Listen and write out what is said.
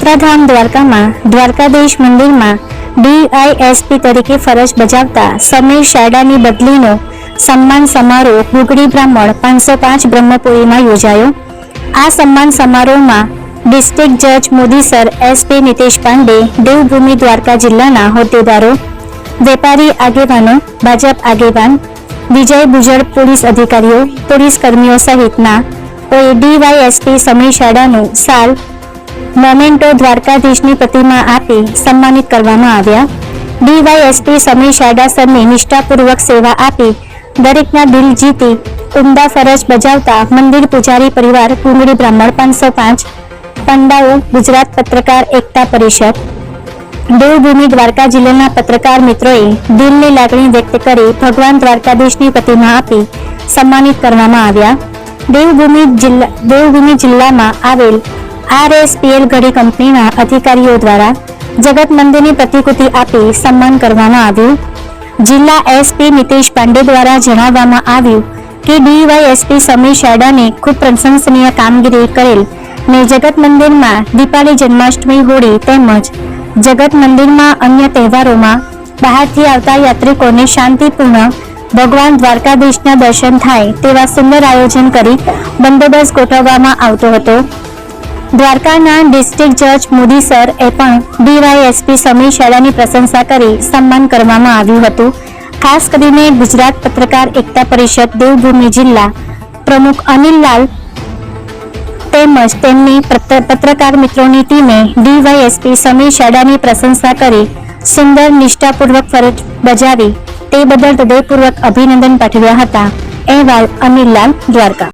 યાત્રાધામ દ્વારકામાં, દ્વારકાધીશ મંદિરમાં ડીઆઈએસપી તરીકે ફરજ બજાવતા સમીર શારડાની બદલીનો સન્માન સમારોહ ગુગડી બ્રાહ્મણ પાંચસો પાંચ બ્રહ્મપુરીમાં યોજાયો. આ સન્માન સમારોહમાં ડિસ્ટ્રિક્ટ જજ મોદી સર એસપી નીતિશ પાંડે, દેવભૂમિ દ્વારકા જિલ્લાના હોદ્દેદારો, વેપારી આગેવાનો, ભાજપ આગેવાન, વિજય ભુજળ પોલીસ અધિકારીઓ પોલીસ કર્મીઓ સહિતના કોઈ ડીવાયએસપી સમીર શાળાનું સાલ મોમેન્ટો દ્વારકાધીશની પ્રતિમા આપી સન્માનિત કરવામાં આવ્યા. ડીવાયએસપી સમીર શાડા નિષ્ઠાપૂર્વક સેવા આપી દરેકના દિલ જીતી ઉમદા ફરજ બજાવતા મંદિર પૂજારી પરિવાર કુંગળી બ્રાહ્મણ પાંચસો પાંચ પંડાઓ ગુજરાત પત્રકાર એકતા પરિષદ. દેવભૂમિ દ્વારકા જિલ્લાના પત્રકાર મિત્રોએ દિલની લાગણી વ્યક્ત કરી ભગવાન દ્વારકાધીશની પ્રતિમા આપી સન્માનિત કરવામાં આવ્યા. દેવભૂમિ જિલ્લા દેવભૂમિ જિલ્લામાં આવેલ આરએસપીએલ ઘડી કંપનીના અધિકારીઓ દ્વારા જગત મંદિરની પ્રતિકૃતિ આપી સન્માન કરવામાં આવ્યું. જિલ્લા એસપી નીતિશ પાંડે દ્વારા જણાવવામાં આવ્યું કે ડીવાયએસપી સમીર શાડાને ખૂબ પ્રશંસનીય કામગીરી કરેલ ને જગત મંદિરમાં દીપાવલી જન્માષ્ટમી હોળી તેમજ જગત મંદિરમાં અન્ય તહેવારોમાં બહારથી આવતા યાત્રિકોને શાંતિપૂર્ણ ભગવાન દ્વારકાધીશના દર્શન થાય તેવા સુંદર આયોજન કરી બંદોબસ્ત ગોઠવવામાં આવતો હતો. દ્વારકાના ડિસ્ટ્રિક્ટ જજ મોદી સર એ પણ ડીવાયએસપી સમીર શાળાની પ્રશંસા કરી સન્માન કરવામાં આવ્યું હતું. ખાસ કરીને ગુજરાત પત્રકાર એકતા પરિષદ દેવભૂમિ જિલ્લા પ્રમુખ અનિલ લાલ તેમજ તેમની પત્રકાર મિત્રોની ટીમે ડીવાયએસપી સમીર શાળાની પ્રશંસા કરી સુંદર નિષ્ઠાપૂર્વક ફરજ બજાવી તે બદલ હૃદયપૂર્વક અભિનંદન પાઠવ્યા હતા. અહેવાલ અનિલ લાલ, દ્વારકા.